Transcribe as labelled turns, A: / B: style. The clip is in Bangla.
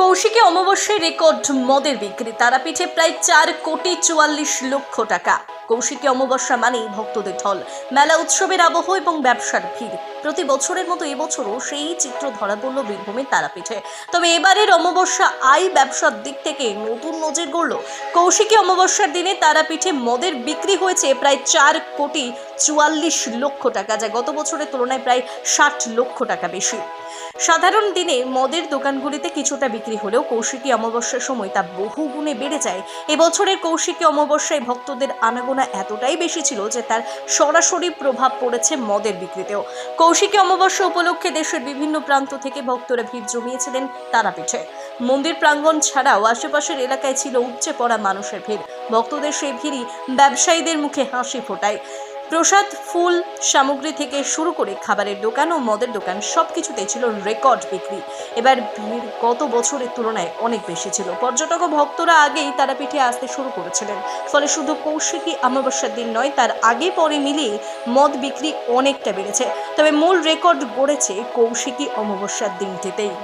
A: কৌশিকী অমাবস্যায় রেকর্ড মদের বিক্রি। তারাপীঠে প্রায় চার কোটি চুয়াল্লিশ লক্ষ টাকা। কৌশিকী অমাবস্যা মানেই ভক্তদের ঢল। মেলা উৎসবের আবহ এবং ব্যবসার ভিড়। প্রতি বছরের মতো এবছরও সেই চিত্র ধরা পড়ল বীরভূমের তারাপীঠে। তবে এবারের অমাবস্যা আয় ব্যবসার দিক থেকে নতুন নজর গড়ল। কৌশিকী অমাবস্যার দিনে তারাপীঠে মদের বিক্রি হয়েছে প্রায় চার কোটি চুয়াল্লিশ লক্ষ টাকা, যা গত বছরের তুলনায় প্রায় ষাট লক্ষ টাকা বেশি। সাধারণ দিনে মদের দোকানগুলিতে কিছুটা বিক্রি হলেও কৌশিকী অমাবস্যার সময় তা বহু গুণে বেড়ে যায়। এবছরের কৌশিকী অমাবস্যায় ভক্তদের আনাগোনা এতটাই বেশি ছিল যে তার সরাসরি প্রভাব পড়েছে মদের বিক্রিতেও। কৌশিকী অমাবস্যা উপলক্ষে দেশের বিভিন্ন প্রান্ত থেকে ভক্তরা ভিড় জমিয়েছিলেন তারাপীঠে। মন্দির প্রাঙ্গণ ছাড়াও আশেপাশের এলাকায় ছিল উপচে পড়া মানুষের ভিড়। ভক্তদের সেই ভিড়ই ব্যবসায়ীদের মুখে হাসি ফোটায়। প্রসাদ, ফুল, সামগ্রী থেকে শুরু করে খাবারের দোকান ও মদের দোকান সব কিছুতেই ছিল রেকর্ড বিক্রি। এবার ভিড় গত বছরের তুলনায় অনেক বেশি ছিল। পর্যটক ও ভক্তরা আগেই তারাপীঠে আসতে শুরু করেছিলেন। ফলে শুধু কৌশিকী অমাবস্যার দিন নয়, তার আগে পরে মিলিয়ে মদ বিক্রি অনেকটা বেড়েছে। তবে মূল রেকর্ড গড়েছে কৌশিকী অমাবস্যার দিনটিতেই।